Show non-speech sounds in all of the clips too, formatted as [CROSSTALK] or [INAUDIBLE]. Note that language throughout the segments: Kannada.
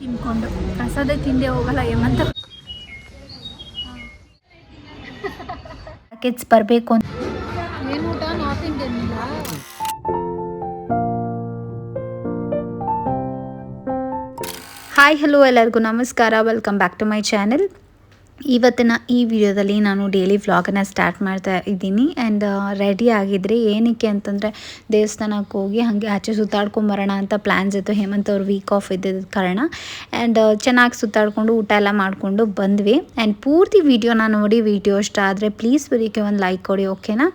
ತಿನ್ಕೊಂಡು. ಪ್ರಸಾದ ತಿಂದೆ ಹೋಗಲ್ಲ ಹೇಮಂತ. ಪ್ಯಾಕೆಟ್ಸ್ ಬರಬೇಕು ಅಂತ. ಏನು ಊಟ? ನಾರ್ತ್ ಇಂಡಿಯನ್ ಇಲ್ಲ ಹಾಯ್ ಹಲೋ ಎಲ್ಲರಿಗೂ ನಮಸ್ಕಾರ. Welcome back to my channel ಇವತ್ತಿನ ಈ ವಿಡಿಯೋದಲ್ಲಿ ನಾನು ಡೈಲಿ ವ್ಲಾಗನ್ನು ಸ್ಟಾರ್ಟ್ ಮಾಡ್ತಾ ಇದ್ದೀನಿ ಆ್ಯಂಡ್ ರೆಡಿ ಆಗಿದ್ರಿ ಏನಕ್ಕೆ ಅಂತಂದರೆ ದೇವಸ್ಥಾನಕ್ಕೆ ಹೋಗಿ ಹಾಗೆ ಆಚೆ ಸುತ್ತಾಡ್ಕೊಂಬರೋಣ ಅಂತ ಪ್ಲ್ಯಾನ್ಸ್ ಇತ್ತು. ಹೇಮಂತ್ ಅವ್ರು ವೀಕ್ ಆಫ್ ಇದ್ದಿದ್ದ ಕಾರಣ ಆ್ಯಂಡ್ ಚೆನ್ನಾಗಿ ಸುತ್ತಾಡಿಕೊಂಡು ಊಟ ಎಲ್ಲ ಮಾಡಿಕೊಂಡು ಬಂದ್ವಿ. ಆ್ಯಂಡ್ ಪೂರ್ತಿ ವೀಡಿಯೋನ ನೋಡಿ ವಿಡಿಯೋ ಇಷ್ಟ ಆದರೆ ಪ್ಲೀಸ್ ಬರೀಕೆ ಒಂದು ಲೈಕ್ ಕೊಡಿ ಓಕೆನಾ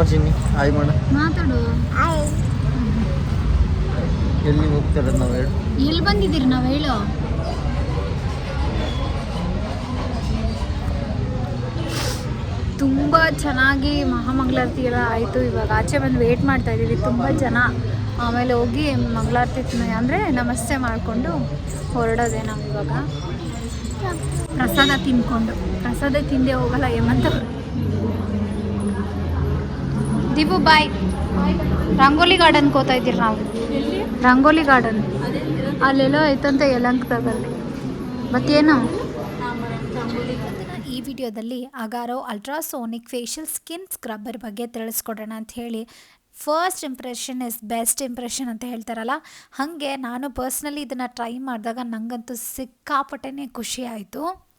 ನೋಡ್ತೀನಿ ಹಾಯ್ ಮಾಡ ಮಾತಾಡು. ಎಲ್ಲಿ ಹೋಗ್ತಾರೆ ನಾವು ಹೇಳು. ಎಲ್ಲಿ ಬಂದಿದ್ದೀರಿ ನಾವು ಹೇಳು. ತುಂಬ ಚೆನ್ನಾಗಿ ಮಹಾಮಂಗಳಾರತಿ ಎಲ್ಲ ಆಯಿತು. ಇವಾಗ ಆಚೆ ಬಂದು ವೇಟ್ ಮಾಡ್ತಾ ಇದ್ದೀವಿ. ತುಂಬ ಜನ ಆಮೇಲೆ ಹೋಗಿ ಮಂಗಳಾರತಿ ಅಂದರೆ ನಮಸ್ತೆ ಮಾಡಿಕೊಂಡು ಹೊರಡೋದೆ ನಾವು ಇವಾಗ. ಪ್ರಸಾದ ತಿನ್ಕೊಂಡು. ಪ್ರಸಾದ ತಿಂದೆ ಹೋಗಲ್ಲ ಹೇಮಂತ ದಿವು ಬಾಯ್. ರಂಗೋಲಿ ಗಾರ್ಡನ್ ಕೋತಾ ಇದ್ದೀರಿ ನಾವು? ರಂಗೋಲಿ ಗಾರ್ಡನ್ ಅಲ್ಲೆಲ್ಲೋ ಐತಂತೆ ಯಲಂಕದಲ್ಲಿ ಮತ್ತೇನು? ಈ ವಿಡಿಯೋದಲ್ಲಿ Agaro ultrasonic facial skin scrubber ಬಗ್ಗೆ ತಿಳಿಸ್ಕೊಡೋಣ ಅಂತ ಹೇಳಿ. First impression is best impression ಅಂತ ಹೇಳ್ತಾರಲ್ಲ. ಹಾಗೆ ನಾನು ಪರ್ಸ್ನಲಿ ಇದನ್ನು ಟ್ರೈ ಮಾಡಿದಾಗ ನನಗಂತೂ ಸಿಕ್ಕಾಪಟ್ಟೆ ಖುಷಿ ಆಯಿತು.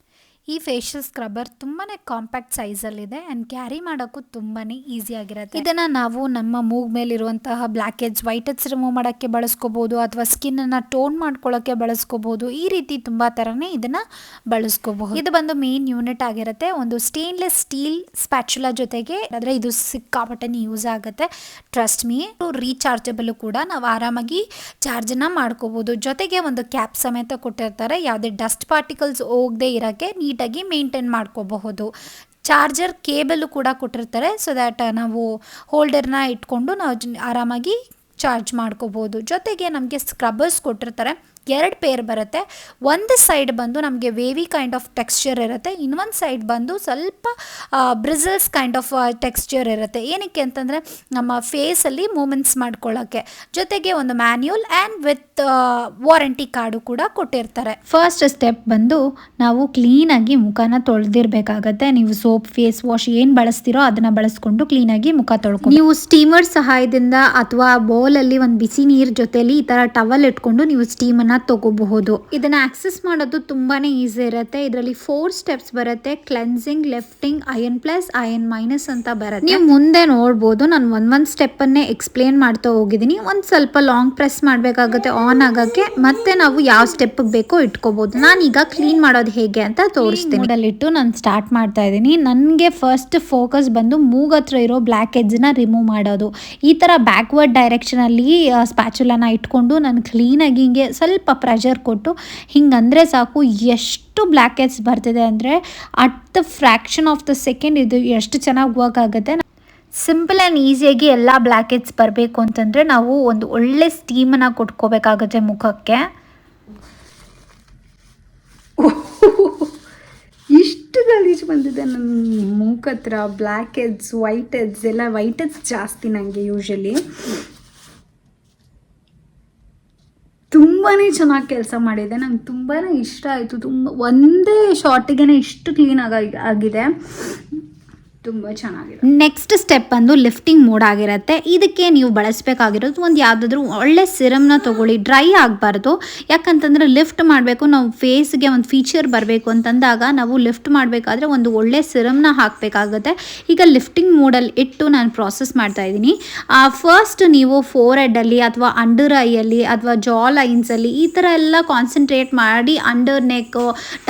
ಈ ಫೇಶಿಯಲ್ ಸ್ಕ್ರಬ್ಬರ್ ತುಂಬಾ ಕಾಂಪ್ಯಾಕ್ಟ್ ಸೈಜಲ್ಲಿದೆ ಆ್ಯಂಡ್ ಕ್ಯಾರಿ ಮಾಡೋಕ್ಕೂ ತುಂಬಾ ಈಸಿಯಾಗಿರುತ್ತೆ ಇದನ್ನು ನಾವು ನಮ್ಮ ಮೂಗ್ ಮೇಲಿರುವಂತಹ ಬ್ಲ್ಯಾಕ್ ಹೆಡ್ಸ್ ವೈಟ್ ರಿಮೂವ್ ಮಾಡೋಕ್ಕೆ ಬಳಸ್ಕೋಬೋದು ಅಥವಾ ಸ್ಕಿನ್ನನ್ನು ಟೋನ್ ಮಾಡ್ಕೊಳ್ಳೋಕ್ಕೆ ಬಳಸ್ಕೋಬೋದು. ಈ ರೀತಿ ತುಂಬ ಥರನೇ ಇದನ್ನು ಬಳಸ್ಕೋಬಹುದು. ಇದು ಬಂದು ಮೇನ್ ಯೂನಿಟ್ ಆಗಿರುತ್ತೆ. ಒಂದು ಸ್ಟೇನ್ಲೆಸ್ ಸ್ಟೀಲ್ ಸ್ಪ್ಯಾಚುಲಾ ಜೊತೆಗೆ ಆದರೆ ಇದು ಸಿಕ್ಕಾಪಟ್ಟೆ ಯೂಸ್ ಆಗುತ್ತೆ. ಟ್ರಸ್ಟ್ ಮೀ ರೀಚಾರ್ಜಬಲ್ ಕೂಡ. ನಾವು ಆರಾಮಾಗಿ ಚಾರ್ಜನ್ನು ಮಾಡ್ಕೋಬೋದು. ಜೊತೆಗೆ ಒಂದು ಕ್ಯಾಪ್ ಸಮೇತ ಕೊಟ್ಟಿರ್ತಾರೆ. ಯಾವುದೇ ಡಸ್ಟ್ ಪಾರ್ಟಿಕಲ್ಸ್ ಹೋಗದೆ ಇರೋಕ್ಕೆ ನೀಟಾಗಿ ಮೇಂಟೈನ್ ಮಾಡ್ಕೋಬಹುದು. ಚಾರ್ಜರ್ ಕೇಬಲ್ ಕೂಡ ಕೊಟ್ಟಿರ್ತಾರೆ ಸೊ ದ್ಯಾಟ್ ನಾವು ಹೋಲ್ಡರ್ನ ಇಟ್ಕೊಂಡು ನಾವು ಆರಾಮಾಗಿ ಚಾರ್ಜ್ ಮಾಡ್ಕೋಬೋದು ಜೊತೆಗೆ ನಮಗೆ ಸ್ಕ್ರಬ್ಬರ್ಸ್ ಕೊಟ್ಟಿರ್ತಾರೆ ಎರಡು ಪೇರ್ ಬರುತ್ತೆ. ಒಂದು ಸೈಡ್ ಬಂದು ನಮಗೆ ವೇವಿ ಕೈಂಡ್ ಆಫ್ ಟೆಕ್ಸ್ಚರ್ ಇರುತ್ತೆ. ಇನ್ನೊಂದು ಸೈಡ್ ಬಂದು ಸ್ವಲ್ಪ ಬ್ರಿಸಲ್ಸ್ ಕೈಂಡ್ ಆಫ್ ಟೆಕ್ಸ್ಚರ್ ಇರುತ್ತೆ. ಏನಕ್ಕೆ ಅಂತಂದರೆ ನಮ್ಮ ಫೇಸಲ್ಲಿ ಮೂಮೆಂಟ್ಸ್ ಮಾಡ್ಕೊಳ್ಳೋಕ್ಕೆ ಜೊತೆಗೆ ಒಂದು manual and with warranty card ಕೂಡ ಕೊಟ್ಟಿರ್ತಾರೆ. ಫಸ್ಟ್ ಸ್ಟೆಪ್ ಬಂದು ನಾವು ಕ್ಲೀನಾಗಿ ಮುಖನ ತೊಳೆದಿರ್ಬೇಕಾಗತ್ತೆ. ನೀವು ಸೋಪ್ ಫೇಸ್ ವಾಶ್ ಏನು ಬಳಸ್ತೀರೋ ಅದನ್ನು ಬಳಸ್ಕೊಂಡು ಕ್ಲೀನಾಗಿ ಮುಖ ತೊಳ್ಕೊ ನೀವು ಸ್ಟೀಮರ್ ಸಹಾಯದಿಂದ ಅಥವಾ ಬೌಲಲ್ಲಿ ಒಂದು ಬಿಸಿ ನೀರು ಜೊತೆಲಿ ಈ ಥರ ಟವಲ್ ಇಟ್ಕೊಂಡು ನೀವು ಸ್ಟೀಮನ್ನ ತಗೋಬಹುದು. ಇದನ್ನ ಆಕ್ಸೆಸ್ ಮಾಡೋದು ತುಂಬಾನೇ ಈಸಿ ಇರುತ್ತೆ. ಇದರಲ್ಲಿ ಫೋರ್ ಸ್ಟೆಪ್ಸ್ ಬರುತ್ತೆ. Cleansing lifting ion plus ion minus ಅಂತ ಬರುತ್ತೆ. ನೀವು ಮುಂದೆ ನೋಡ್ಬೋದು. ನಾನು ಒಂದ್ ಒಂದ್ ಸ್ಟೆಪ್ ಅನ್ನೇ ಎಕ್ಸ್ಪ್ಲೇನ್ ಮಾಡ್ತಾ ಹೋಗಿದ್ದೀನಿ. ಒಂದ್ ಸ್ವಲ್ಪ ಲಾಂಗ್ ಪ್ರೆಸ್ ಮಾಡಬೇಕಾಗುತ್ತೆ ಆನ್ ಆಗಕ್ಕೆ. ಮತ್ತೆ ನಾವು ಯಾವ ಸ್ಟೆಪ್ ಬೇಕೋ ಇಟ್ಕೋಬಹುದು ನಾನೀಗ ಕ್ಲೀನ್ ಮಾಡೋದು ಹೇಗೆ ಅಂತ ತೋರಿಸ್ತೀನಿ. ಇಟ್ಟು ನಾನು ಸ್ಟಾರ್ಟ್ ಮಾಡ್ತಾ ಇದ್ದೀನಿ. ನನಗೆ ಫಸ್ಟ್ ಫೋಕಸ್ ಬಂದು ಮೂಗ್ ಹತ್ರ ಇರೋ ಬ್ಲ್ಯಾಕ್ನ ರಿಮೂವ್ ಮಾಡೋದು. ಈ ಥರ ಬ್ಯಾಕ್ವರ್ಡ್ ಡೈರೆಕ್ಷನಲ್ಲಿ ಸ್ಪ್ಯಾಚುಲನ ಇಟ್ಕೊಂಡು ನಾನು ಕ್ಲೀನಾಗಿ ಹಿಂಗೆ ಸ್ವಲ್ಪ ಪ್ರೆಷರ್ ಕೊಟ್ಟು, ಹಿಂಗಂದರೆ ಸಾಕು, ಎಷ್ಟು ಬ್ಲ್ಯಾಕ್ ಹೆಡ್ಸ್ ಬರ್ತಿದೆ ಅಂದರೆ at the fraction of the second ಇದು ಎಷ್ಟು ಚೆನ್ನಾಗಿ ವರ್ಕ್ ಆಗುತ್ತೆ. ಸಿಂಪಲ್ ಆ್ಯಂಡ್ ಈಸಿಯಾಗಿ ಎಲ್ಲ ಬ್ಲ್ಯಾಕ್ ಹೆಡ್ಸ್ ಬರಬೇಕು ಅಂತಂದರೆ ನಾವು ಒಂದು ಒಳ್ಳೆ ಸ್ಟೀಮನ್ನು ಕೊಟ್ಕೋಬೇಕಾಗುತ್ತೆ ಮುಖಕ್ಕೆ. [LAUGHS] ಇಷ್ಟು ಗಲೀಜು ಬಂದಿದೆ ನನ್ನ ಮುಖ ಹತ್ರ ಬ್ಲ್ಯಾಕ್ ಹೆಡ್ಸ್ ವೈಟ್ ಹೆಡ್ಸ್ ಎಲ್ಲ ವೈಟ್ ಹೆಡ್ಸ್ ಜಾಸ್ತಿ ನನಗೆ ಯೂಶಲಿ ತುಂಬಾ ಚೆನ್ನಾಗಿ ಕೆಲಸ ಮಾಡಿದೆ. ನಂಗೆ ತುಂಬಾ ಇಷ್ಟ ಆಯಿತು. ತುಂಬ, ಒಂದೇ ಶಾರ್ಟಿಗೆ ಇಷ್ಟು ಕ್ಲೀನಾಗಿ ಆಗಿ, ಆಗಿದೆ. ತುಂಬ ಚೆನ್ನಾಗಿದೆ. ನೆಕ್ಸ್ಟ್ ಸ್ಟೆಪ್ ಬಂದು ಲಿಫ್ಟಿಂಗ್ ಮೋಡ್ ಆಗಿರುತ್ತೆ. ಇದಕ್ಕೆ ನೀವು ಬಳಸಬೇಕಾಗಿರೋದು ಒಂದು ಯಾವುದಾದ್ರೂ ಒಳ್ಳೆ ಸಿರಮ್ನ ತಗೊಳ್ಳಿ. ಡ್ರೈ ಆಗಬಾರ್ದು. ಯಾಕಂತಂದ್ರೆ ಲಿಫ್ಟ್ ಮಾಡಬೇಕು, ನಾವು ಫೇಸ್ಗೆ ಒಂದು ಫೀಚರ್ ಬರಬೇಕು ಅಂತಂದಾಗ ನಾವು ಲಿಫ್ಟ್ ಮಾಡಬೇಕಾದ್ರೆ ಒಂದು ಒಳ್ಳೆ ಸಿರಮ್ನ ಹಾಕಬೇಕಾಗುತ್ತೆ. ಈಗ ಲಿಫ್ಟಿಂಗ್ ಮೋಡಲ್ಲಿ ಇಟ್ಟು ನಾನು ಪ್ರಾಸೆಸ್ ಮಾಡ್ತಾ ಇದ್ದೀನಿ. ಫಸ್ಟ್ ನೀವು ಫೋರ್ ಹೆಡ್ಡಲ್ಲಿ ಅಥವಾ ಅಂಡರ್ ಐಯಲ್ಲಿ ಅಥವಾ ಜಾ ಲೈನ್ಸಲ್ಲಿ ಈ ಥರ ಎಲ್ಲ ಕಾನ್ಸಂಟ್ರೇಟ್ ಮಾಡಿ ಅಂಡರ್ ನೆಕ್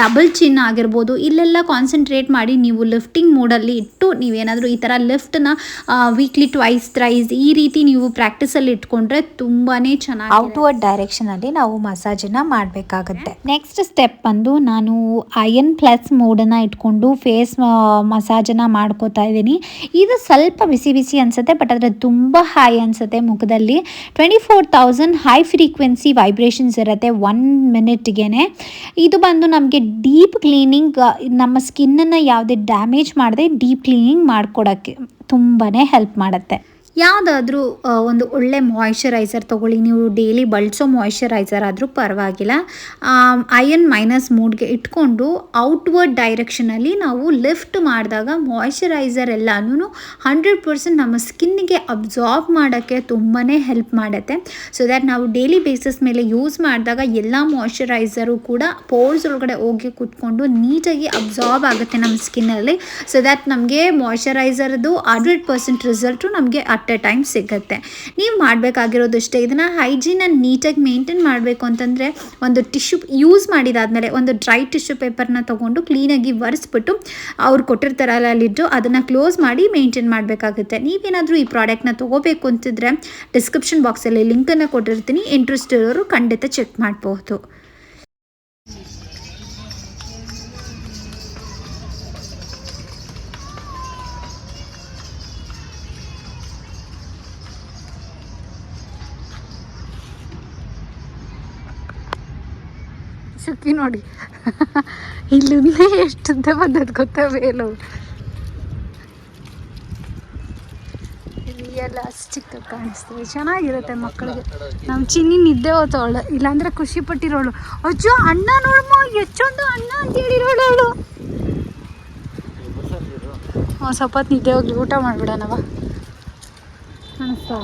ಡಬಲ್ ಚಿನ್ ಆಗಿರ್ಬೋದು, ಇಲ್ಲೆಲ್ಲ ಕಾನ್ಸಂಟ್ರೇಟ್ ಮಾಡಿ ನೀವು ಲಿಫ್ಟಿಂಗ್ ಮೋಡಲ್ಲಿ ಇಟ್ಟು ದಯವಿಟ್ಟು ನೀವೇನಾದರೂ ಈ ಥರ ಲಿಫ್ಟನ್ನ ವೀಕ್ಲಿ ಟ್ವೈಸ್ ಥ್ರೈಸ್ ಈ ರೀತಿ ನೀವು ಪ್ರಾಕ್ಟೀಸಲ್ಲಿ ಇಟ್ಕೊಂಡ್ರೆ ತುಂಬಾ ಚೆನ್ನಾಗಿ ಔಟ್ವರ್ಡ್ ಡೈರೆಕ್ಷನಲ್ಲಿ ನಾವು ಮಸಾಜನ್ನು ಮಾಡಬೇಕಾಗುತ್ತೆ. ನೆಕ್ಸ್ಟ್ ಸ್ಟೆಪ್ ಬಂದು ನಾನು ಐಯನ್ ಪ್ಲಸ್ ಮೋಡನ್ನು ಇಟ್ಕೊಂಡು ಫೇಸ್ ಮಸಾಜನ್ನು ಮಾಡ್ಕೋತಾ ಇದ್ದೀನಿ. ಇದು ಸ್ವಲ್ಪ ಬಿಸಿ ಬಿಸಿ ಅನಿಸುತ್ತೆ ಬಟ್ ಆದರೆ ತುಂಬ ಹೈ ಅನಿಸುತ್ತೆ ಮುಖದಲ್ಲಿ. Twenty four thousand high frequency vibrations ಇರುತ್ತೆ ಒನ್ ಮಿನಿಟ್ಗೆ ಇದು ಬಂದು ನಮಗೆ ಡೀಪ್ ಕ್ಲೀನಿಂಗ್ ನಮ್ಮ ಸ್ಕಿನ್ನನ್ನು ಯಾವುದೇ ಡ್ಯಾಮೇಜ್ ಮಾಡದೆ ಡೀಪ್ ಕ್ಲೀನಿಂಗ್ ಮಾಡ್ಕೊಡೋಕ್ಕೆ ತುಂಬಾ ಹೆಲ್ಪ್ ಮಾಡುತ್ತೆ. ಯಾವುದಾದ್ರೂ ಒಂದು ಒಳ್ಳೆ ಮಾಯ್ಶ್ಚರೈಸರ್ ತೊಗೊಳ್ಳಿ. ನೀವು ಡೈಲಿ ಬಳಸೋ ಮಾಯ್ಶ್ಚರೈಸರ್ ಆದರೂ ಪರವಾಗಿಲ್ಲ. ಐಯನ್ ಮೈನಸ್ ಮೂಡ್ಗೆ ಇಟ್ಕೊಂಡು ಔಟ್ವರ್ಡ್ ಡೈರೆಕ್ಷನಲ್ಲಿ ನಾವು ಲಿಫ್ಟ್ ಮಾಡಿದಾಗ ಮಾಯ್ಶ್ಚರೈಸರ್ ಎಲ್ಲನೂ ಹಂಡ್ರೆಡ್ ಪರ್ಸೆಂಟ್ ನಮ್ಮ ಸ್ಕಿನ್ನಿಗೆ ಅಬ್ಸಾರ್ಬ್ ಮಾಡೋಕ್ಕೆ ತುಂಬಾ ಹೆಲ್ಪ್ ಮಾಡುತ್ತೆ. ಸೊ ದ್ಯಾಟ್ ನಾವು ಡೈಲಿ ಬೇಸಿಸ್ ಮೇಲೆ ಯೂಸ್ ಮಾಡಿದಾಗ ಎಲ್ಲ ಮಾಯ್ಶ್ಚರೈಸರು ಕೂಡ ಪೋರ್ಸ್ ಒಳಗಡೆ ಹೋಗಿ ಕೂತ್ಕೊಂಡು ನೀಟಾಗಿ ಅಬ್ಸಾರ್ಬ್ ಆಗುತ್ತೆ ನಮ್ಮ ಸ್ಕಿನ್ನಲ್ಲಿ ಸೊ ದ್ಯಾಟ್ ನಮಗೆ ಮಾಯ್ಶ್ಚರೈಸರ್ದು ಹಂಡ್ರೆಡ್ ಪರ್ಸೆಂಟ್ ರಿಸಲ್ಟು ನಮಗೆ ಎ ಟೈಮ್ ಸಿಗುತ್ತೆ. ನೀವು ಮಾಡಬೇಕಾಗಿರೋದಷ್ಟೇ ಇದನ್ನು ಹೈಜೀನನ್ನು ನೀಟಾಗಿ ಮೇಂಟೈನ್ ಮಾಡಬೇಕು ಅಂತಂದರೆ ಒಂದು ಟಿಶ್ಯೂ ಯೂಸ್ ಮಾಡಿದಾದಮೇಲೆ ಒಂದು ಡ್ರೈ ಟಿಶ್ಯೂ ಪೇಪರ್ನ ತೊಗೊಂಡು ಕ್ಲೀನಾಗಿ ಒರೆಸ್ಬಿಟ್ಟು ಅವ್ರು ಕೊಟ್ಟಿರ್ತಾರಲ್ಲ ಅಲ್ಲಿಟ್ಟು ಅದನ್ನು ಕ್ಲೋಸ್ ಮಾಡಿ ಮೇಂಟೈನ್ ಮಾಡಬೇಕಾಗುತ್ತೆ. ನೀವೇನಾದರೂ ಈ ಪ್ರಾಡಕ್ಟ್ನ ತೊಗೋಬೇಕು ಅಂತಿದ್ರೆ ಡಿಸ್ಕ್ರಿಪ್ಷನ್ ಬಾಕ್ಸಲ್ಲಿ ಲಿಂಕನ್ನು ಕೊಟ್ಟಿರ್ತೀನಿ. ಇಂಟ್ರೆಸ್ಟ್ ಇರೋರು ಖಂಡಿತ ಚೆಕ್ ಮಾಡಬಹುದು ಸುಕ್ಕಿ ನೋಡಿ. ಇಲ್ಲಿಂದ ಎಷ್ಟುದ್ದ ಬಂದದ್ದು ಗೊತ್ತಾ ಇಲ್ಲಿ ಎಲ್ಲ ಅಷ್ಟು ಚಿಕ್ಕ ಕಾಣಿಸ್ತದೆ. ಚೆನ್ನಾಗಿರುತ್ತೆ ಮಕ್ಕಳಿಗೆ. ನಮ್ಮ ಚಿನ್ನಿ ನಿದ್ದೆ ಹೋತವಳು ಇಲ್ಲಾಂದ್ರೆ ಖುಷಿ ಪಟ್ಟಿರೋಳು. ಅಜ್ಜೋ ಅಣ್ಣ ನೋಡಮ್ಮ ಎಷ್ಟೊಂದು ಅಣ್ಣ ಅಂತ ಹೇಳಿರೋಳು ಅವಳು. ಹ್ಞೂ ಸ್ವಲ್ಪ ಹೊತ್ತು ನಿದ್ದೆ ಹೋಗಿ ಊಟ ಮಾಡ್ಬಿಡೋಣವ? ಅನಿಸ್ತಾ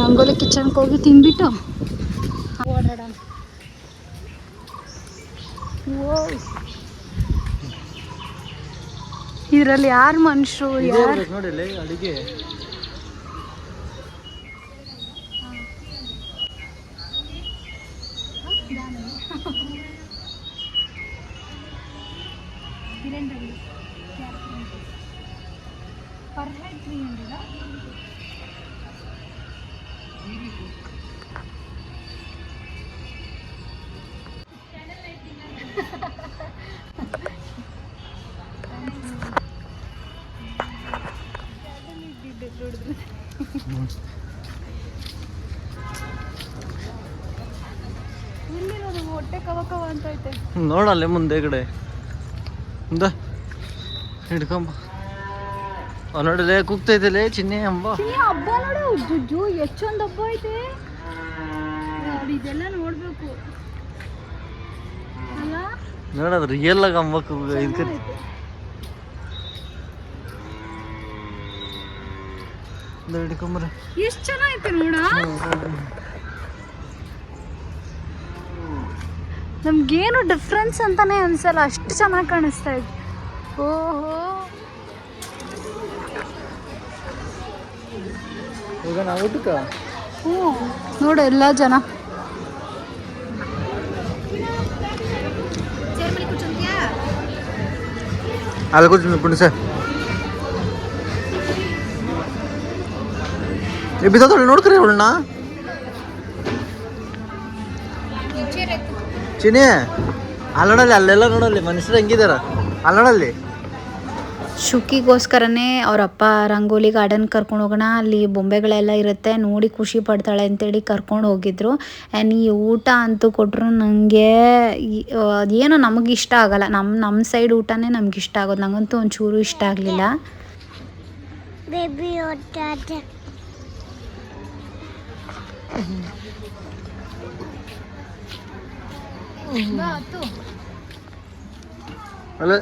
ರಂಗೋಲಿ ಕಿಚನ್ಗೆ ಹೋಗಿ ತಿಂದ್ಬಿಟ್ಟು ಓಡಾಡೋಣ ಓ ಇದರಲ್ಲಿ ಯಾರು ಮನುಷ್ಯರು? ಯಾರು? ನೋಡಿ ಅಡಿಗೆ. ನೋಡಲ್ಲೇ ಮುಂದೆ ಕಡೆ. ಮುಂದೆ ಹಿಡ್ಕೊಂಬ. ನೋಡಲೇ ಕುಗ್ತೈತಲೇ ಚಿನ್ನಿ ಅಂಬ. ಹಬ್ಬ ನೋಡು. ಜುಜ್ಜು ಎಷ್ಟೊಂದು ಹಬ್ಬ ಐತೆ. ಇದೆಲ್ಲ ನೋಡ್ಬೇಕು. ನೋಡೋದು ರಿಯಲ್ ಆಗಿ ಅಂಬ ಇದಕ್ಕೆ ಹಿಡ್ಕೊಂಬರ ಎಷ್ಟು ಚೆನ್ನಾಗೈತೆ ನೋಡ. ನಮ್ಗೇನು ಡಿಫ್ರೆನ್ಸ್ ಅಂತಲೇ ಅನಿಸಲ್ಲ ಅಷ್ಟು ಚೆನ್ನಾಗಿ ಕಾಣಿಸ್ತಾ ಇದೆ. ಓಹೋ. ಈಗ ನಾವು ಹ್ಞೂ ನೋಡು ಎಲ್ಲ ಜನ. ಅಲ್ಲಿ ಕೂತ್ಕೊಂಡು ಸರ್. ಏ ಬಿದ್ದೋಳು ನೋಡ್ಕರಿ ಅವಳನ್ನ. ಚಿನಿ ಅಲ್ಲಡಲ್ಲಿ ಅಲ್ಲೆಲ್ಲ ನೋಡಲ್ಲಿ ಮನುಷ್ಯರು ಹೆಂಗಿದಾರ? ಅಲ್ಲಡಲ್ಲಿ. ಶುಕಿಗೋಸ್ಕರನೇ ಅವರಪ್ಪ ರಂಗೋಲಿ ಗಾರ್ಡನ್ ಕರ್ಕೊಂಡು ಹೋಗೋಣ. ಅಲ್ಲಿ ಬೊಂಬೆಗಳೆಲ್ಲ ಇರುತ್ತೆ. ನೋಡಿ ಖುಷಿ ಪಡ್ತಾಳೆ ಅಂತೇಳಿ ಕರ್ಕೊಂಡು ಹೋಗಿದ್ರು. ಆ್ಯಂಡ್ ಈ ಊಟ ಅಂತೂ ಕೊಟ್ಟರು ನನಗೆ ಏನೋ ನಮಗೆ ಇಷ್ಟ ಆಗಲ್ಲ. ನಮ್ಮ ನಮ್ಮ ಸೈಡ್ ಊಟನೇ ನಮ್ಗೆ ಇಷ್ಟ ಆಗೋದು. ನಂಗಂತೂ ಒಂಚೂರು ಇಷ್ಟ ಆಗಲಿಲ್ಲ. ಅಲ್ಲ.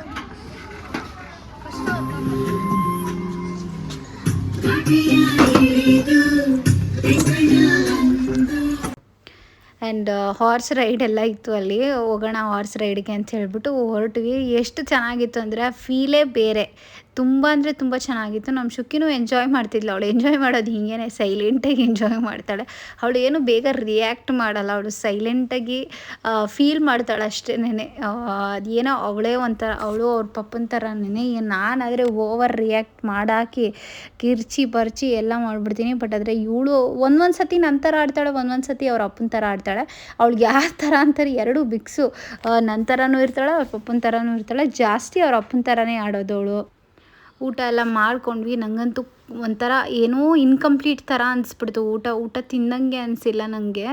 ಆ್ಯಂಡ್ ಹಾರ್ಸ್ ರೈಡ್ ಎಲ್ಲ ಇತ್ತು ಅಲ್ಲಿ. ಹೋಗೋಣ ಹಾರ್ಸ್ ರೈಡ್ಗೆ ಅಂತ ಹೇಳ್ಬಿಟ್ಟು ಹೊರಟ್ವಿ. ಎಷ್ಟು ಚೆನ್ನಾಗಿತ್ತು ಅಂದರೆ ಫೀಲೇ ಬೇರೆ. ತುಂಬ ಅಂದರೆ ತುಂಬ ಚೆನ್ನಾಗಿತ್ತು. ನಮ್ಮ ಶುಕ್ಕಿನೂ ಎಂಜಾಯ್ ಮಾಡ್ತಿದ್ಲು. ಅವಳು ಎಂಜಾಯ್ ಮಾಡೋದು ಹಿಂಗೇನೆ ಸೈಲೆಂಟಾಗಿ ಎಂಜಾಯ್ ಮಾಡ್ತಾಳೆ. ಅವಳು ಏನು ಬೇಗ ರಿಯಾಕ್ಟ್ ಮಾಡಲ್ಲ. ಅವಳು ಸೈಲೆಂಟಾಗಿ ಫೀಲ್ ಮಾಡ್ತಾಳೆ ಅಷ್ಟೇನೆ ಅದೇನೋ ಅವಳೇ ಒಂಥರ, ಅವಳು ಅವ್ರ ಪಪ್ಪನ ಥರನೇ ನಾನಾದರೆ ಓವರ್ ರಿಯಾಕ್ಟ್ ಮಾಡಾಕಿ ಕಿರ್ಚಿ ಬರ್ಚಿ ಎಲ್ಲ ಮಾಡಿಬಿಡ್ತೀನಿ. ಬಟ್ ಆದರೆ ಇವಳು ಒಂದೊಂದು ಸತಿ ನನ್ನ ಥರ ಆಡ್ತಾಳೆ, ಒಂದೊಂದು ಸತಿ ಅವ್ರ ಅಪ್ಪನ ಥರ ಆಡ್ತಾಳೆ. ಅವ್ಳಿಗೆ ಯಾವ ಥರ ಅಂತಾರೆ ಎರಡೂ ಬಿಕ್ಸು. ನನ್ನ ಥರನೂ ಇರ್ತಾಳೆ, ಅವ್ರ ಪಪ್ಪನ ಥರನೂ ಇರ್ತಾಳೆ. ಜಾಸ್ತಿ ಅವ್ರ ಅಪ್ಪನ ಥರನೇ ಆಡೋದು ಅವಳು ಊಟ ಎಲ್ಲ ಮಾಡ್ಕೊಂಡ್ವಿ. ನನಗಂತೂ ಒಂಥರ ಏನೋ ಇನ್ಕಂಪ್ಲೀಟ್ ಥರ ಅನಿಸ್ಬಿಡ್ತು. ಊಟ ಊಟ ತಿಂದಂಗೆ ಅನಿಸಿಲ್ಲ ನನಗೆ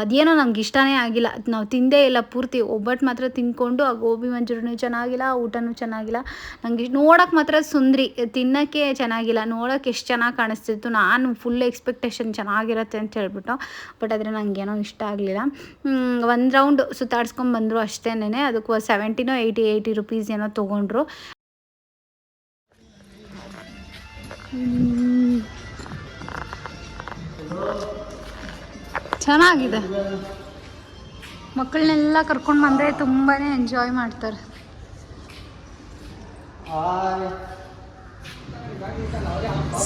ಅದೇನೋ ನಂಗೆ ಇಷ್ಟನೇ ಆಗಿಲ್ಲ. ನಾವು ತಿಂದೇ ಇಲ್ಲ ಪೂರ್ತಿ. ಒಬ್ಬಟ್ಟು ಮಾತ್ರ ತಿಂದ್ಕೊಂಡು ಆ ಗೋಬಿ ಮಂಚೂರಿನೂ ಚೆನ್ನಾಗಿಲ್ಲ ಊಟನೂ ಚೆನ್ನಾಗಿಲ್ಲ. ನನಗೆ ನೋಡೋಕೆ ಮಾತ್ರ ಸುಂದ್ರಿ. ತಿನ್ನೋಕ್ಕೆ ಚೆನ್ನಾಗಿಲ್ಲ. ನೋಡೋಕೆ ಎಷ್ಟು ಚೆನ್ನಾಗಿ ಕಾಣಿಸ್ತಿತ್ತು. ನಾನು ಫುಲ್ ಎಕ್ಸ್ಪೆಕ್ಟೇಷನ್ ಚೆನ್ನಾಗಿರುತ್ತೆ ಅಂತ ಹೇಳ್ಬಿಟ್ಟು. ಬಟ್ ಆದರೆ ನನಗೇನೋ ಇಷ್ಟ ಆಗಲಿಲ್ಲ. ಒಂದು ರೌಂಡ್ ಸುತ್ತಾಡ್ಸ್ಕೊಂಡು ಬಂದರು ಅಷ್ಟೇನೆ ಅದಕ್ಕೆ ಸೆವೆಂಟಿನೋ ಏಯ್ಟಿ ಏಯ್ಟಿ ರುಪೀಸ್ ಏನೋ ತೊಗೊಂಡ್ರು. ಚೆನ್ನಾಗಿದೆ. ಮಕ್ಕಳನ್ನೆಲ್ಲ ಕರ್ಕೊಂಡು ಬಂದರೆ ತುಂಬಾ ಎಂಜಾಯ್ ಮಾಡ್ತಾರೆ.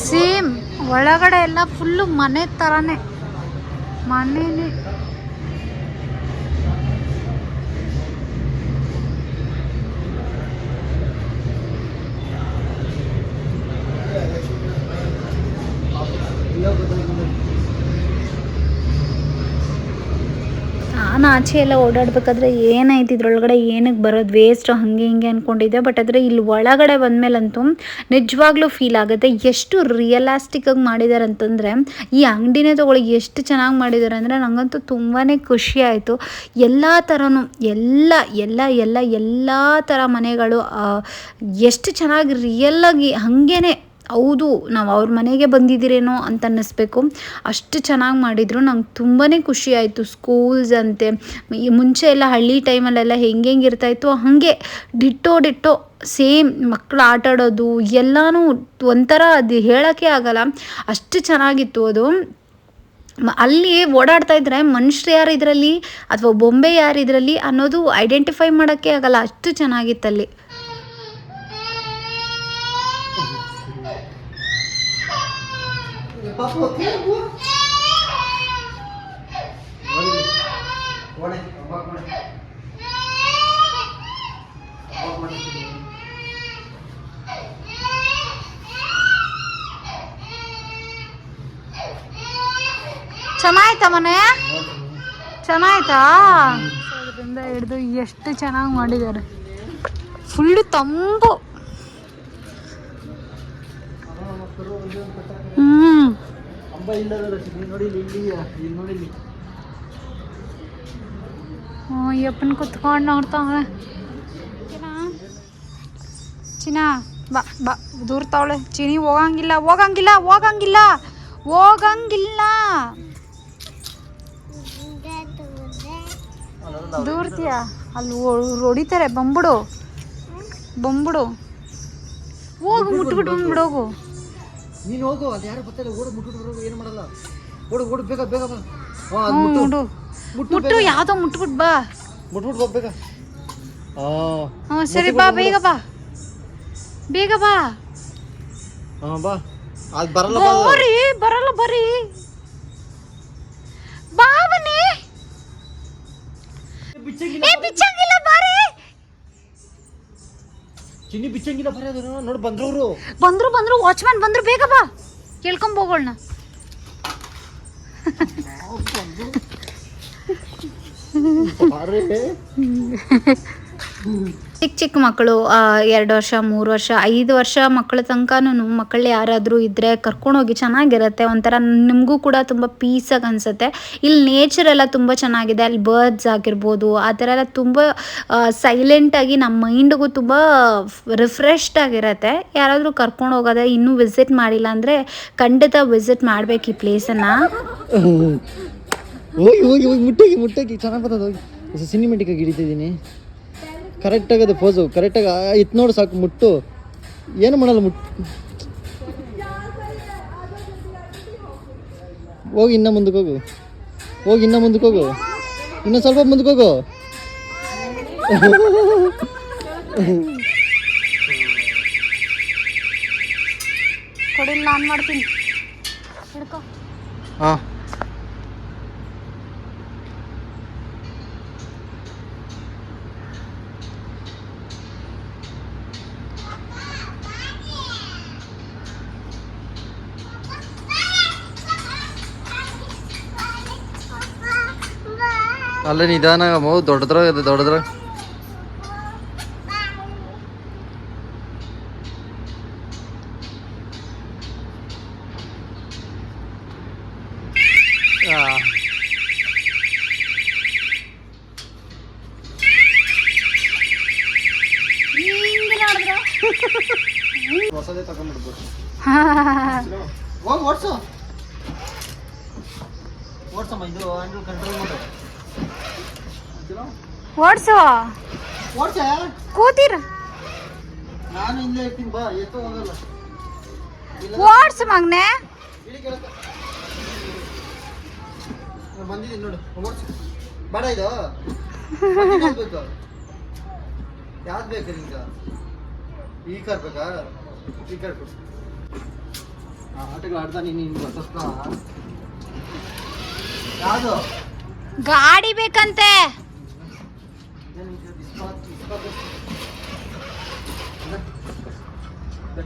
ಸೇಮ್ ಒಳಗಡೆ ಎಲ್ಲ ಫುಲ್ಲು ಮನೆ ಥರನೇ ಮನೇಲಿ ನಾನು ಆಚೆ ಎಲ್ಲ ಓಡಾಡ್ಬೇಕಾದ್ರೆ ಏನಾಯ್ತು ಇದ್ರೊಳಗಡೆ ಏನಕ್ಕೆ ಬರೋದು? ವೇಸ್ಟ್ ಹಂಗೆ ಹಿಂಗೆ ಅಂದ್ಕೊಂಡಿದ್ದೆ ಬಟ್ ಆದರೆ ಇಲ್ಲಿ ಒಳಗಡೆ ಬಂದಮೇಲಂತೂ ನಿಜವಾಗ್ಲೂ ಫೀಲ್ ಆಗುತ್ತೆ. ಎಷ್ಟು ರಿಯಲಾಸ್ಟಿಕ್ಕಾಗಿ ಮಾಡಿದ್ದಾರೆ ಅಂತಂದರೆ, ಈ ಅಂಗಡಿನೇ ತೊಗೊಳ್ಳಿ, ಎಷ್ಟು ಚೆನ್ನಾಗಿ ಮಾಡಿದ್ದಾರೆ ಅಂದರೆ ನನಗಂತೂ ತುಂಬಾ ಖುಷಿ ಆಯಿತು. ಎಲ್ಲ ಥರನೂ ಎಲ್ಲ ಎಲ್ಲ ಎಲ್ಲ ಎಲ್ಲ ಥರ ಮನೆಗಳು ಎಷ್ಟು ಚೆನ್ನಾಗಿ ರಿಯಲ್ಲಾಗಿ ಹಾಗೇನೆ ಹೌದು, ನಾವು ಅವ್ರ ಮನೆಗೆ ಬಂದಿದ್ದೀರೇನೋ ಅಂತ ಅನ್ನಿಸ್ಬೇಕು. ಅಷ್ಟು ಚೆನ್ನಾಗಿ ಮಾಡಿದರು. ನಂಗೆ ತುಂಬಾ ಖುಷಿ ಆಯಿತು. ಸ್ಕೂಲ್ಸ್ ಅಂತೆ ಮುಂಚೆ ಎಲ್ಲ ಹಳ್ಳಿ ಟೈಮಲ್ಲೆಲ್ಲ ಹೆಂಗೆ ಹೆಂಗೆ ಇರ್ತಾಯಿತ್ತು ಹಾಗೆ ಡಿಟ್ಟೋ ಡಿಟ್ಟೋ ಸೇಮ್ ಮಕ್ಕಳು ಆಟ ಆಡೋದು, ಎಲ್ಲನೂ ಒಂಥರ ಅದು ಹೇಳೋಕ್ಕೆ ಆಗಲ್ಲ. ಅಷ್ಟು ಚೆನ್ನಾಗಿತ್ತು ಅದು. ಅಲ್ಲಿ ಓಡಾಡ್ತಾ ಇದ್ರೆ ಮನುಷ್ಯರು ಯಾರು ಇದರಲ್ಲಿ, ಅಥವಾ ಬೊಂಬೆ ಯಾರು ಇದರಲ್ಲಿ ಅನ್ನೋದು ಐಡೆಂಟಿಫೈ ಮಾಡೋಕ್ಕೆ ಆಗಲ್ಲ. ಅಷ್ಟು ಚೆನ್ನಾಗಿತ್ತಲ್ಲಿ. ಚೆನ್ನಾಯ್ತಾ ಮನೆ? ಚೆನ್ನಾಯ್ತಾ? ಅದರಿಂದ ಹಿಡಿದು ಎಷ್ಟು ಚೆನ್ನಾಗಿ ಮಾಡಿದ್ದಾರೆ. ಫುಲ್ ತಂಪು. ಅಂಬ ಇಲ್ಲದ ನೋಡಿ ಇಲ್ಲಿ ಇಲ್ಲಿ ನೋಡಿ ಇಲ್ಲಿ. ಹ್ಞೂ ಯಪ್ಪನ್ ಕುತ್ಕೊಂಡು ನೋಡ್ತಾವಳೆ ಚಿನ್ನ ಬಾ ಬಾ. ದೂರ್ತಾವಳೆ ಚಿನಿ, ಹೋಗಂಗಿಲ್ಲ ಹೋಗಂಗಿಲ್ಲ ಹೋಗಂಗಿಲ್ಲ. ಹೋಗಂಗಿಲ್ಲ. ದೂರ್ತೀಯ ಅಲ್ಲಿ ಹೊಡಿತಾರೆ. ಬಂಬಿಡು ಬಂಬಿಡು ಹೋಗು, ಮುಟ್ಬಿಟ್ಟು ಬಂದ್ಬಿಡೋಗು ನೀನು ಹೋಗು ಅದು ಯಾರು ಗೊತ್ತಿಲ್ಲ ಓಡು ಮುಟ್ಬಿಟ್ಟು ಬರೋದು ಏನು ಮಾಡಲ್ಲ. ಓಡು ಓಡು ಬೇಗ ಬೇಗ ಬಾ. ಮುಟ್ಟು. ಮುಟ್ಟು ಯಾವುದೋ ಮುಟ್ಬಿಟ್ಟು ಬಾ. ಮುಟ್ಬಿಟ್ಟು ಹೋಗ್ಬೇಕ ಹಾ ಸರಿ ಬಾ ಬೇಗ ಬಾ. ಬೇಗ ಬಾ. ಹಾ ಬಾ. ಅದು ಬರಲ್ಲ. ಬರ್ರಿ ಬರಲ್ಲ ಬರ್ರಿ. ಬಾ ಬನ್ನಿ. ಏ ಚಿನ್ನಿ ಬಿಚ್ಚಂಗಿಲ್ಲ ಬರೋದು ನೋಡಿ ಬಂದ್ರವ್ರು. ಬಂದ್ರು ಬಂದ್ರು ವಾಚ್ಮ್ಯಾನ್ ಬಂದ್ರು ಬೇಗ ಬಾ. ಕೇಳ್ಕೊಂಬೋಗೋಣ ಅರೆ [LAUGHS] ಚಿಕ್ಕ ಚಿಕ್ಕ ಮಕ್ಕಳು ಎರಡು ವರ್ಷ, ಮೂರು ವರ್ಷ, ಐದು ವರ್ಷ ಮಕ್ಕಳ ತನಕನೂ ಮಕ್ಕಳು ಯಾರಾದರೂ ಇದ್ದರೆ ಕರ್ಕೊಂಡೋಗಿ ಚೆನ್ನಾಗಿರುತ್ತೆ. ಒಂಥರ ನಿಮಗೂ ಕೂಡ ತುಂಬ ಪೀಸಾಗಿ ಅನಿಸುತ್ತೆ. ಇಲ್ಲಿ ನೇಚರ್ ಎಲ್ಲ ತುಂಬ ಚೆನ್ನಾಗಿದೆ. ಅಲ್ಲಿ ಬರ್ಡ್ಸ್ ಆಗಿರ್ಬೋದು, ಆ ಥರ ಎಲ್ಲ ತುಂಬ ಸೈಲೆಂಟಾಗಿ ನಮ್ಮ ಮೈಂಡ್ಗೂ ತುಂಬ ರಿಫ್ರೆಶ್ಡ್ ಆಗಿರುತ್ತೆ. ಯಾರಾದರೂ ಕರ್ಕೊಂಡು ಹೋಗೋದೇ ಇನ್ನೂ ವಿಸಿಟ್ ಮಾಡಿಲ್ಲ ಅಂದರೆ ಖಂಡಿತ ವಿಸಿಟ್ ಮಾಡಬೇಕು ಈ ಪ್ಲೇಸನ್ನು ಹೋಗಿ ಹೋಗಿ ಹೋಗಿ ಮುಟ್ಟಿ ಮುಟ್ಟಿ ಚೆನ್ನಾಗಿ ಬರ್ತದೆ ಸಿನಿಮೆಟಿಕ್ ಆಗಿ ಹಿಡಿತಿದ್ದೀನಿ ಕರೆಕ್ಟಾಗಿ ಅದು ಪೋಸು ಕರೆಕ್ಟಾಗಿ ಇತ್ತು ನೋಡು ಸಾಕು ಮುಟ್ಟು. ಏನು ಮಾಡಲ್ಲ ಮುಟ್ಟು ಹೋಗಿ ಇನ್ನ ಮುಂದಕ್ಕೆ ಹೋಗು. ಹೋಗಿ ಇನ್ನ ಮುಂದಕ್ಕೆ ಹೋಗು. ಇನ್ನೂ ಸ್ವಲ್ಪ ಮುಂದಕ್ಕೆ ಹೋಗು. ನಾನು ಮಾಡ್ತೀನಿ. ಹಾಂ. ಅಲ್ಲೇ ನಿಧಾನ ಮೌ ದೊಡ್ಡದ್ರಾಗ ಅದು ದೊಡ್ಡದ್ರಾಗ ಆ. ಹಿಂಗೆ ನೋಡಿದ್ರೆ ಹೊಸದೇ ತಗೊಂಡ್ಬಿಡ್ಬೋದು ಹೋಗಿ ಓಡ್ಸು ಓಡ್ಸಮ್ಮ ಇದು ಹ್ಯಾಂಡಲ್ ಕಂಟ್ರೋಲ್ ಮಾಡು ಓಡಿಸು. ಕೂತಿರ. ನಾನು ಇಲ್ಲೇ ಇರ್ತೀನಿ ಬಾ ಎತ್ತು ಹೋಗಲ್ಲ. ಓಡಿಸು ಮಗ್ನೆ. ಬಂದಿದ್ದೀನಿ ನೋಡು ಓಡ್ಸು. ಬೇಡ ಇದು. ಬೇಕು ಯಾವ್ದು ಬೇಕು ನಿಂಗೆ? ಈ ಕಾರ್ ಬೇಕಾ? ಈ ಕಾರ್ ಕೊಡು. ಆ, ಆಟಗಳು ನೀನು ಯಾವುದು? ಗಾಡಿ ಬೇಕಂತೆ.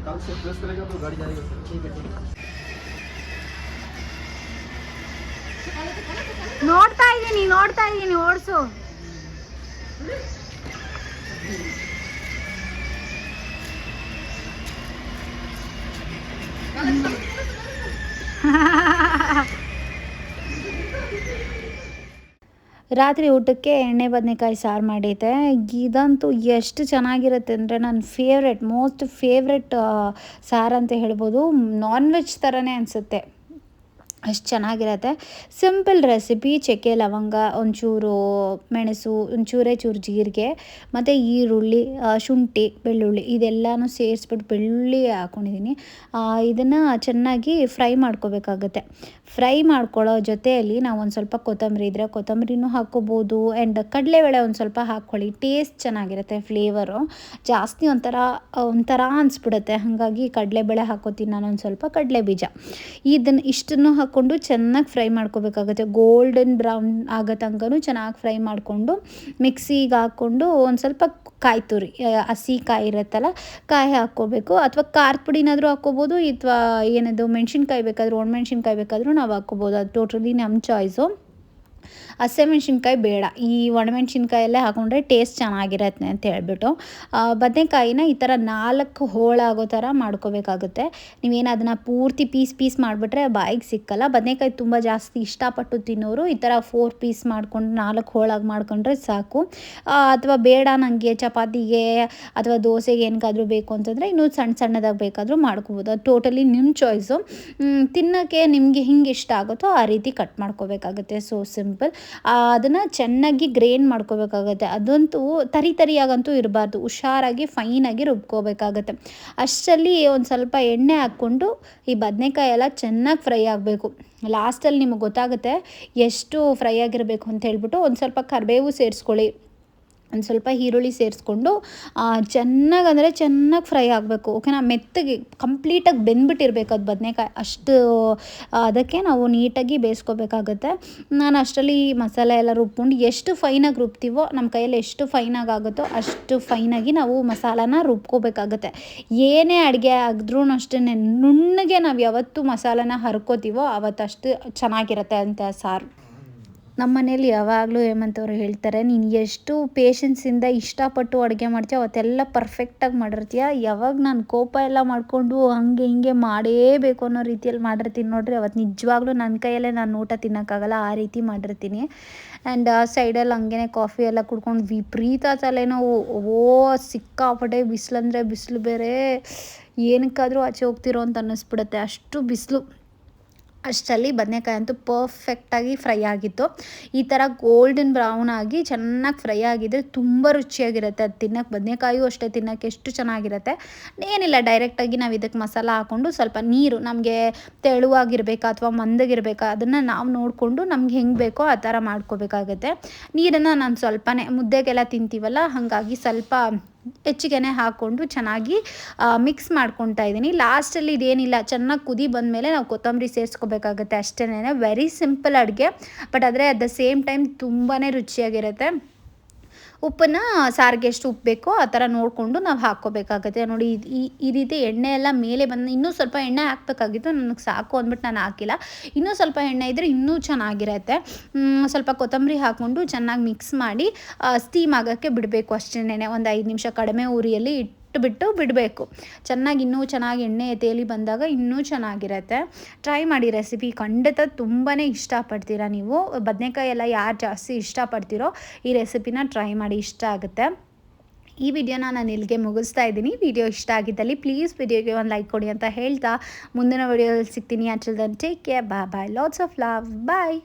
कल से प्रेस करेगा तो गाड़ी जाएगा ठीक है ठीक है ನೋಡ್ತಾ ಇದ್ದೀನಿ ನೋಡ್ತಾ ಇದ್ದೀನಿ ಓಡಿಸು ರಾತ್ರಿ ಊಟಕ್ಕೆ ಎಣ್ಣೆ, ಬದನೆಕಾಯಿ, ಸಾರು ಮಾಡಿದ್ದೆ. ಇದಂತೂ ಎಷ್ಟು ಚೆನ್ನಾಗಿರುತ್ತೆ ಅಂದರೆ ನನ್ನ ಫೇವ್ರೆಟ್ ಮೋಸ್ಟ್ ಫೇವ್ರೆಟ್ ಸಾರು ಅಂತ ಹೇಳ್ಬೋದು. ನಾನ್ ವೆಜ್ ಥರನೇ ಅನಿಸುತ್ತೆ. ಅಷ್ಟು ಚೆನ್ನಾಗಿರತ್ತೆ. ಸಿಂಪಲ್ ರೆಸಿಪಿ ಚಕ್ಕೆ, ಲವಂಗ, ಒಂಚೂರು ಮೆಣಸು, ಒಂಚೂರೇ ಚೂರು ಜೀರಿಗೆ, ಮತ್ತು ಈರುಳ್ಳಿ ಶುಂಠಿ, ಬೆಳ್ಳುಳ್ಳಿ ಇದೆಲ್ಲನೂ ಸೇರಿಸ್ಬಿಟ್ಟು ಬೆಳ್ಳುಳ್ಳಿ ಹಾಕ್ಕೊಂಡಿದ್ದೀನಿ ಇದನ್ನು ಚೆನ್ನಾಗಿ ಫ್ರೈ ಮಾಡ್ಕೋಬೇಕಾಗತ್ತೆ. ಫ್ರೈ ಮಾಡ್ಕೊಳ್ಳೋ ಜೊತೆಯಲ್ಲಿ ನಾವು ಒಂದು ಸ್ವಲ್ಪ ಕೊತ್ತಂಬರಿ ಇದ್ದರೆ ಕೊತ್ತಂಬರಿನೂ ಹಾಕ್ಕೋಬೋದು ಆ್ಯಂಡ್ ಕಡಲೆಬೇಳೆ ಒಂದು ಸ್ವಲ್ಪ ಹಾಕ್ಕೊಳ್ಳಿ. ಟೇಸ್ಟ್ ಚೆನ್ನಾಗಿರುತ್ತೆ ಫ್ಲೇವರು ಜಾಸ್ತಿ ಒಂಥರ ಒಂಥರ ಅನಿಸ್ಬಿಡುತ್ತೆ. ಹಾಗಾಗಿ ಕಡಲೆಬೇಳೆ ಹಾಕೋತೀನಿ ನಾನು ಒಂದು ಸ್ವಲ್ಪ ಕಡಲೆ ಬೀಜ ಇದನ್ನು ಇಷ್ಟನ್ನು ಹಾಕ್ಕೊಂಡು ಚೆನ್ನಾಗಿ ಫ್ರೈ ಮಾಡ್ಕೋಬೇಕಾಗುತ್ತೆ. ಗೋಲ್ಡನ್ ಬ್ರೌನ್ ಆಗೋ ತನಕನೂ ಚೆನ್ನಾಗಿ ಫ್ರೈ ಮಾಡಿಕೊಂಡು ಮಿಕ್ಸಿಗೆ ಹಾಕ್ಕೊಂಡು ಒಂದು ಸ್ವಲ್ಪ ಕಾಯಿ ತುರಿ ಹಸಿ ಕಾಯಿ ಇರುತ್ತಲ್ಲ, ಕಾಯಿ ಹಾಕ್ಕೋಬೇಕು. ಅಥವಾ ಖಾರ ಪುಡಿನಾದರೂ ಹಾಕ್ಕೋಬೋದು ಅಥವಾ ಏನದು, ಮೆಣಸಿನ್ಕಾಯಿ ಬೇಕಾದರೂ ಒಣಮೆಣ್ಸಿನ್ಕಾಯಿ ಬೇಕಾದರೂ ನಾವು ಹಾಕ್ಕೋಬೋದು. ಅದು ಟೋಟಲಿ ನಮ್ಮ ಚಾಯ್ಸು ಹಸಿಮೆಣ್ಸಿನ್ಕಾಯಿ ಬೇಡ. ಈ ಒಣಮೆಣ್ಸಿನ್ಕಾಯಲ್ಲೇ ಹಾಕೊಂಡ್ರೆ ಟೇಸ್ಟ್ ಚೆನ್ನಾಗಿರತ್ತೆ ಅಂತ ಹೇಳ್ಬಿಟ್ಟು ಬದನೆಕಾಯಿನ ಈ ಥರ ನಾಲ್ಕು ಹೋಳಾಗೋ ಥರ ಮಾಡ್ಕೋಬೇಕಾಗುತ್ತೆ. ನೀವೇನು ಅದನ್ನು ಪೂರ್ತಿ ಪೀಸ್ ಪೀಸ್ ಮಾಡಿಬಿಟ್ರೆ ಬಾಯಿಗೆ ಸಿಕ್ಕಲ್ಲ. ಬದನೆಕಾಯಿ ತುಂಬ ಜಾಸ್ತಿ ಇಷ್ಟಪಟ್ಟು ತಿನ್ನೋರು ಈ ಥರ ಫೋರ್ ಪೀಸ್ ಮಾಡ್ಕೊಂಡು ನಾಲ್ಕು ಹೋಳಾಗಿ ಮಾಡ್ಕೊಂಡ್ರೆ ಸಾಕು. ಅಥವಾ ಬೇಡ ನನಗೆ ಚಪಾತಿಗೆ ಅಥವಾ ದೋಸೆಗೆ ಏನಕ್ಕಾದರೂ ಬೇಕು ಅಂತಂದರೆ ಇನ್ನೂ ಸಣ್ಣ ಸಣ್ಣದಾಗಿ ಬೇಕಾದರೂ ಮಾಡ್ಕೋಬೋದು. ಅದು ಟೋಟಲಿ ನಿಮ್ಮ ಚಾಯ್ಸು ತಿನ್ನೋಕ್ಕೆ ನಿಮಗೆ ಹಿಂಗೆ ಇಷ್ಟ ಆಗುತ್ತೋ ಆ ರೀತಿ ಕಟ್ ಮಾಡ್ಕೋಬೇಕಾಗುತ್ತೆ. ಸೊ ಸಿಂಪಲ್ ಅದನ್ನು ಚೆನ್ನಾಗಿ ಗ್ರೈಂಡ್ ಮಾಡ್ಕೋಬೇಕಾಗತ್ತೆ. ಅದಂತೂ ತರಿ ತರಿಯಾಗಂತೂ ಇರಬಾರ್ದು. ಹುಷಾರಾಗಿ ಫೈನಾಗಿ ರುಬ್ಕೋಬೇಕಾಗತ್ತೆ. ಅಷ್ಟರಲ್ಲಿ ಒಂದು ಸ್ವಲ್ಪ ಎಣ್ಣೆ ಹಾಕ್ಕೊಂಡು ಈ ಬದನೆಕಾಯಿ ಎಲ್ಲ ಚೆನ್ನಾಗಿ ಫ್ರೈ ಆಗಬೇಕು. ಲಾಸ್ಟಲ್ಲಿ ನಿಮಗೆ ಗೊತ್ತಾಗುತ್ತೆ ಎಷ್ಟು ಫ್ರೈ ಆಗಿರಬೇಕು ಅಂತ ಹೇಳ್ಬಿಟ್ಟು ಒಂದು ಸ್ವಲ್ಪ ಕರಿಬೇವು ಸೇರಿಸ್ಕೊಳ್ಳಿ. ಒಂದು ಸ್ವಲ್ಪ ಈರುಳ್ಳಿ ಸೇರಿಸ್ಕೊಂಡು ಚೆನ್ನಾಗಿ ಅಂದರೆ ಚೆನ್ನಾಗಿ ಫ್ರೈ ಆಗಬೇಕು, ಓಕೆನಾ? ಮೆತ್ತಗೆ ಕಂಪ್ಲೀಟಾಗಿ ಬೆಂದ್ಬಿಟ್ಟಿರ್ಬೇಕು ಅದು ಬದನೇಕಾಯಿ. ಅಷ್ಟು ಅದಕ್ಕೆ ನಾವು ನೀಟಾಗಿ ಬೇಯಿಸ್ಕೋಬೇಕಾಗತ್ತೆ. ನಾನು ಅಷ್ಟರಲ್ಲಿ ಮಸಾಲೆ ಎಲ್ಲ ರುಬ್ಕೊಂಡು ಎಷ್ಟು ಫೈನಾಗಿ ರುಬ್ತೀವೋ ನಮ್ಮ ಕೈಯಲ್ಲಿ ಎಷ್ಟು ಫೈನಾಗಿ ಆಗುತ್ತೋ ಅಷ್ಟು ಫೈನಾಗಿ ನಾವು ಮಸಾಲಾನ ರುಬ್ಕೋಬೇಕಾಗತ್ತೆ. ಏನೇ ಅಡುಗೆ ಆಗಿದ್ರೂ ಅಷ್ಟೇ ನುಣ್ಣಗೆ ನಾವು ಯಾವತ್ತು ಮಸಾಲಾನ ಹರ್ಕೋತೀವೋ ಅವತ್ತಷ್ಟು ಚೆನ್ನಾಗಿರುತ್ತೆ ಅಂತ ಸಾರು. ನಮ್ಮ ಮನೇಲಿ ಯಾವಾಗಲೂ ಹೇಮಂತ್ ಅವರು ಹೇಳ್ತಾರೆ, ನೀನು ಎಷ್ಟು ಪೇಷನ್ಸಿಂದ ಇಷ್ಟಪಟ್ಟು ಅಡುಗೆ ಮಾಡ್ತೀಯ ಅವತ್ತೆಲ್ಲ ಪರ್ಫೆಕ್ಟಾಗಿ ಮಾಡಿರ್ತೀಯ. ಯಾವಾಗ ನಾನು ಕೋಪ ಎಲ್ಲ ಮಾಡಿಕೊಂಡು ಹಂಗೆ ಹಿಂಗೆ ಮಾಡೇಬೇಕು ಅನ್ನೋ ರೀತಿಯಲ್ಲಿ ಮಾಡಿರ್ತೀನಿ ನೋಡ್ರಿ. ಅವತ್ತು ನಿಜವಾಗ್ಲೂ ನನ್ನ ಕೈಯಲ್ಲೇ ನಾನು ಊಟ ತಿನ್ನೋಕ್ಕಾಗಲ್ಲ, ಆ ರೀತಿ ಮಾಡಿರ್ತೀನಿ. ಆ್ಯಂಡ್ ಸೈಡಲ್ಲಿ ಹಂಗೆ ಕಾಫಿ ಎಲ್ಲ ಕುಡ್ಕೊಂಡು ವಿಪರೀತ ತಲೆನೋ ಓ ಸಿಕ್ಕಾಪಟ್ಟೆ ಬಿಸಿಲಂದರೆ ಬಿಸಿಲು ಬೇರೆ. ಏನಕ್ಕಾದರೂ ಆಚೆ ಹೋಗ್ತಿರೋ ಅಂತ ಅನ್ನಿಸ್ಬಿಡುತ್ತೆ. ಅಷ್ಟು ಬಿಸಿಲು. ಅಷ್ಟರಲ್ಲಿ ಬದನೆಕಾಯಿ ಅಂತೂ ಪರ್ಫೆಕ್ಟಾಗಿ ಫ್ರೈ ಆಗಿತ್ತು. ಈ ಥರ ಗೋಲ್ಡನ್ ಬ್ರೌನ್ ಆಗಿ ಚೆನ್ನಾಗಿ ಫ್ರೈ ಆಗಿದ್ರೆ ತುಂಬ ರುಚಿಯಾಗಿರುತ್ತೆ. ಅದು ತಿನ್ನೋಕೆ ಬದನೆಕಾಯಿಯೂ ಅಷ್ಟೇ ತಿನ್ನಕ್ಕೆ ಎಷ್ಟು ಚೆನ್ನಾಗಿರುತ್ತೆ. ಏನಿಲ್ಲ ಡೈರೆಕ್ಟಾಗಿ ನಾವು ಇದಕ್ಕೆ ಮಸಾಲ ಹಾಕ್ಕೊಂಡು ಸ್ವಲ್ಪ ನೀರು, ನಮಗೆ ತೆಳುವಾಗಿರ್ಬೇಕಾ ಅಥವಾ ಮಂದಗಿರಬೇಕಾ ಅದನ್ನು ನಾವು ನೋಡಿಕೊಂಡು ನಮ್ಗೆ ಹೆಂಗೆ ಬೇಕೋ ಆ ಥರ ಮಾಡ್ಕೋಬೇಕಾಗತ್ತೆ. ನೀರನ್ನು ನಾನು ಸ್ವಲ್ಪನೇ, ಮುದ್ದೆಗೆಲ್ಲ ತಿಂತೀವಲ್ಲ, ಹಾಗಾಗಿ ಸ್ವಲ್ಪ ಹೆಚ್ಚಿಗೆನೆ ಹಾಕ್ಕೊಂಡು ಚೆನ್ನಾಗಿ ಮಿಕ್ಸ್ ಮಾಡ್ಕೊತಾ ಇದ್ದೀನಿ. ಲಾಸ್ಟಲ್ಲಿ ಇದೇನಿಲ್ಲ, ಚೆನ್ನಾಗಿ ಕುದಿ ಬಂದಮೇಲೆ ನಾವು ಕೊತ್ತಂಬರಿ ಸೇರಿಸ್ಕೋಬೇಕಾಗುತ್ತೆ ಅಷ್ಟೇ ವೆರಿ ಸಿಂಪಲ್ ಅಡುಗೆ ಬಟ್ ಆದರೆ ಅಟ್ ದ ಸೇಮ್ ಟೈಮ್ ತುಂಬಾ ರುಚಿಯಾಗಿರುತ್ತೆ. ಉಪ್ಪನ್ನು ಸಾರಿಗೆ ಎಷ್ಟು ಉಪ್ಪು ಬೇಕೋ ಆ ಥರ ನೋಡಿಕೊಂಡು ನಾವು ಹಾಕ್ಕೋಬೇಕಾಗುತ್ತೆ. ನೋಡಿ, ಈ ಈ ರೀತಿ ಎಣ್ಣೆ ಎಲ್ಲ ಮೇಲೆ ಬಂದು ಇನ್ನೂ ಸ್ವಲ್ಪ ಎಣ್ಣೆ ಹಾಕಬೇಕಾಗಿತ್ತು. ನನಗೆ ಸಾಕು ಅಂದ್ಬಿಟ್ಟು ನಾನು ಹಾಕಿಲ್ಲ. ಇನ್ನೂ ಸ್ವಲ್ಪ ಎಣ್ಣೆ ಇದ್ದರೆ ಇನ್ನೂ ಚೆನ್ನಾಗಿರುತ್ತೆ. ಸ್ವಲ್ಪ ಕೊತ್ತಂಬರಿ ಹಾಕ್ಕೊಂಡು ಚೆನ್ನಾಗಿ ಮಿಕ್ಸ್ ಮಾಡಿ ಸ್ಟೀಮ್ ಆಗೋಕ್ಕೆ ಬಿಡಬೇಕು ಅಷ್ಟೇ ಒಂದು ಐದು ನಿಮಿಷ ಕಡಿಮೆ ಉರಿಯಲ್ಲಿ ಇಟ್ಬಿಟ್ಟು ಬಿಡಬೇಕು. ಚೆನ್ನಾಗಿ ಇನ್ನೂ ಚೆನ್ನಾಗಿ ಎಣ್ಣೆ ತೇಲಿ ಬಂದಾಗ ಇನ್ನೂ ಚೆನ್ನಾಗಿರುತ್ತೆ. ಟ್ರೈ ಮಾಡಿ ರೆಸಿಪಿ ಖಂಡಿತ ತುಂಬಾ ಇಷ್ಟಪಡ್ತೀರಾ ನೀವು. ಬದನೆಕಾಯಿ ಎಲ್ಲ ಯಾರು ಜಾಸ್ತಿ ಇಷ್ಟಪಡ್ತೀರೋ ಈ ರೆಸಿಪಿನ ಟ್ರೈ ಮಾಡಿ ಇಷ್ಟ ಆಗುತ್ತೆ. ಈ ವಿಡಿಯೋನ ನಾನು ಇಲ್ಲಿಗೆ ಮುಗಿಸ್ತಾ ಇದ್ದೀನಿ. ವಿಡಿಯೋ ಇಷ್ಟ ಆಗಿದ್ದಲ್ಲಿ ಪ್ಲೀಸ್ ವಿಡಿಯೋಗೆ ಒಂದು ಲೈಕ್ ಕೊಡಿ ಅಂತ ಹೇಳ್ತಾ. ಮುಂದಿನ ವಿಡಿಯೋದಲ್ಲಿ ಸಿಗ್ತೀನಿ. Until then take care bye bye lots of love bye